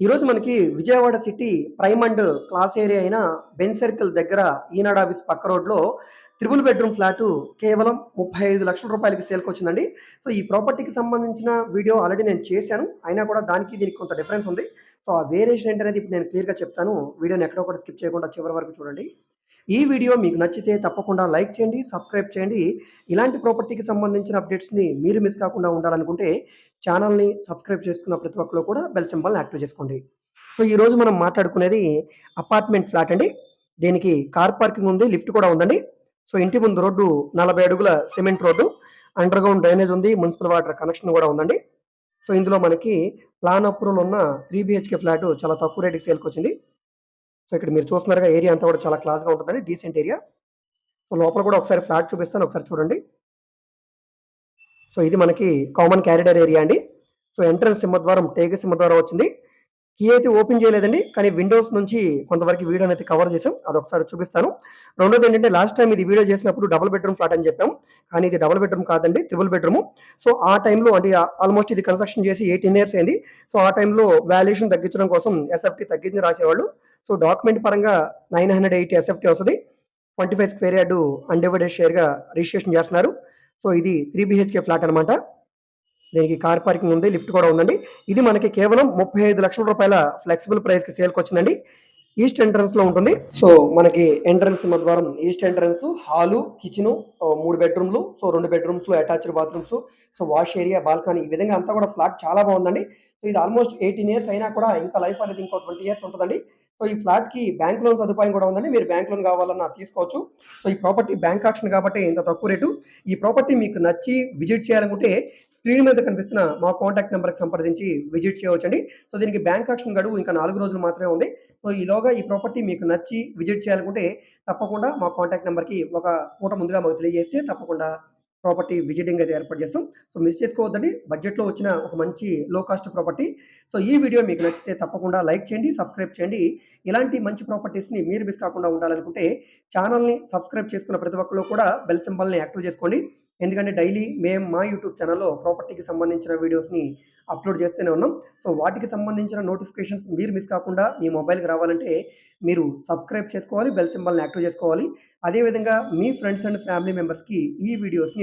ఈరోజు మనకి Vijayawada city prime and class area అయిన బెన్ సర్కిల్ దగ్గర ఈనాడ్ ఆఫీస్ పక్క రోడ్లో త్రిబుల్ బెడ్రూమ్ ఫ్లాటు కేవలం ముప్పై ఐదు లక్షల రూపాయలకి సేల్కి వచ్చిందండి. సో ఈ ప్రాపర్టీకి సంబంధించిన వీడియో ఆల్రెడీ నేను చేశాను. అయినా కూడా దానికి దీనికి కొంత డిఫరెన్స్ ఉంది. సో ఆ వేరియేషన్ ఏంటనేది ఇప్పుడు నేను క్లియర్గా చెప్తాను. వీడియోని ఎక్కడో కూడా స్కిప్ చేయకుండా చివరి వరకు చూడండి. ఈ వీడియో మీకు నచ్చితే తప్పకుండా లైక్ చేయండి సబ్స్క్రైబ్ చేయండి. ఇలాంటి ప్రాపర్టీకి సంబంధించిన అప్డేట్స్ని మీరు మిస్ కాకుండా ఉండాలనుకుంటే ఛానల్ని సబ్స్క్రైబ్ చేసుకున్న ప్రతి ఒక్కరు కూడా బెల్ సింబల్ని యాక్టివ్ చేసుకోండి. సో ఈరోజు మనం మాట్లాడుకునేది అపార్ట్మెంట్ ఫ్లాట్ అండి. దీనికి కార్ పార్కింగ్ ఉంది లిఫ్ట్ కూడా ఉందండి. సో ఇంటి ముందు రోడ్డు నలభై అడుగుల cement road underground drainage ఉంది మున్సిపల్ వాటర్ కనెక్షన్ కూడా ఉందండి. సో ఇందులో మనకి ప్లాన్ అప్రూవల్ ఉన్న త్రీ బిహెచ్కే ఫ్లాట్ చాలా తక్కువ రేటుకి సేల్కి వచ్చింది. సో ఇక్కడ మీరు చూస్తున్నారుగా ఏరియా అంతా కూడా చాలా క్లాస్గా ఉంటుందండి డీసెంట్ ఏరియా సో లోపల కూడా ఒకసారి ఫ్లాట్ చూపిస్తాను ఒకసారి చూడండి. సో ఇది మనకి కామన్ క్యారిడర్ ఏరియా అండి. సో ఎంట్రన్స్ సింహద్వారం టేక సింహద్వారం వచ్చింది. కీ అయితే ఓపెన్ చేయలేదండి కానీ విండోస్ నుంచి కొంతవరకు వీడియో అయితే కవర్ చేసాం అది ఒకసారి చూపిస్తాను. రెండోది ఏంటంటే లాస్ట్ టైం ఇది వీడియో చేసినప్పుడు డబుల్ బెడ్రూమ్ ఫ్లాట్ అని చెప్పాం కానీ ఇది డబుల్ బెడ్రూమ్ కాదండి త్రిబుల్ బెడ్రూమ్ సో ఆ టైంలో అంటే ఆల్మోస్ట్ ఇది కన్స్ట్రక్షన్ చేసి ఎయిటీన్ ఇయర్స్ అయింది. సో ఆ టైంలో వాల్యుయేషన్ తగ్గించడం కోసం ఎస్ఎఫ్టీ తగ్గించి రాసేవాళ్ళు. సో డాక్యుమెంట్ పరంగా నైన్ హండ్రెడ్ ఎయిటీ ఎస్ఎఫ్టీ వస్తుంది. Twenty five square yard undivided షేర్గా registration చేస్తున్నారు. సో ఇది త్రీ బిహెచ్కే ఫ్లాట్ అనమాట దీనికి కార్ పార్కింగ్ ఉంది లిఫ్ట్ కూడా ఉందండి. ఇది మనకి కేవలం ముప్పై ఐదు లక్షల రూపాయల ఫ్లెక్సిబుల్ ప్రైస్కి సేల్కి వచ్చిందండి. ఈస్ట్ ఎంట్రన్స్లో ఉంటుంది. సో మనకి ఎంట్రన్స్ మధ్వారం ఈస్ట్ ఎంట్రన్స్ హాలు కిచెన్ మూడు బెడ్రూమ్లు సో రెండు బెడ్రూమ్స్లో attached bathrooms so wash area balcony ఈ విధంగా అంతా కూడా ఫ్లాట్ చాలా బాగుందండి. సో ఇది ఆల్మోస్ట్ ఎయిటీన్ ఇయర్స్ అయినా కూడా ఇంకా లైఫ్ అనేది ఇంకో ట్వంటీ ఇయర్స్ ఉంటుందండి. సో ఈ ఫ్లాట్కి బ్యాంక్ లోన్ సదుపాయం కూడా ఉందండి. మీరు బ్యాంక్ లోన్ కావాలన్నా తీసుకోవచ్చు. సో ఈ ప్రాపర్టీ బ్యాంక్ ఆక్షన్ కాబట్టి ఇంత తక్కువ రేటు. ఈ ప్రాపర్టీ మీకు నచ్చి విజిట్ చేయాలనుకుంటే స్క్రీన్ మీద కనిపిస్తున్న మా కాంటాక్ట్ నెంబర్కి సంప్రదించి విజిట్ చేయవచ్చండి. సో దీనికి బ్యాంక్ ఆక్షన్ గడువు ఇంకా నాలుగు రోజులు మాత్రమే ఉంది. సో ఈలోగా ఈ ప్రాపర్టీ మీకు నచ్చి విజిట్ చేయాలనుకుంటే తప్పకుండా మా కాంటాక్ట్ నెంబర్కి ఒక పూట ముందుగా మాకు తెలియజేస్తే తప్పకుండా ప్రాపర్టీ విజిటింగ్ అయితే ఏర్పాటు చేస్తాం. సో మిస్ చేసుకోవద్దండి. బడ్జెట్లో వచ్చిన ఒక మంచి లో కాస్ట్ ప్రాపర్టీ. సో ఈ వీడియో మీకు నచ్చితే తప్పకుండా లైక్ చేయండి సబ్స్క్రైబ్ చేయండి. ఇలాంటి మంచి ప్రాపర్టీస్ని మీరు మిస్ కాకుండా ఉండాలనుకుంటే ఛానల్ని సబ్స్క్రైబ్ చేసుకున్న ప్రతి ఒక్కరు కూడా బెల్ సింబల్ని యాక్టివ్ చేసుకోండి. ఎందుకంటే డైలీ మేము మా యూట్యూబ్ ఛానల్లో ప్రాపర్టీకి సంబంధించిన వీడియోస్ని అప్లోడ్ చేస్తూనే ఉన్నాం. సో వాటికి సంబంధించిన నోటిఫికేషన్స్ మీరు మిస్ కాకుండా మీ మొబైల్కి రావాలంటే మీరు సబ్స్క్రైబ్ చేసుకోవాలి బెల్ సింబల్ని యాక్టివ్ చేసుకోవాలి. అదేవిధంగా మీ ఫ్రెండ్స్ అండ్ ఫ్యామిలీ మెంబర్స్కి ఈ వీడియోస్ని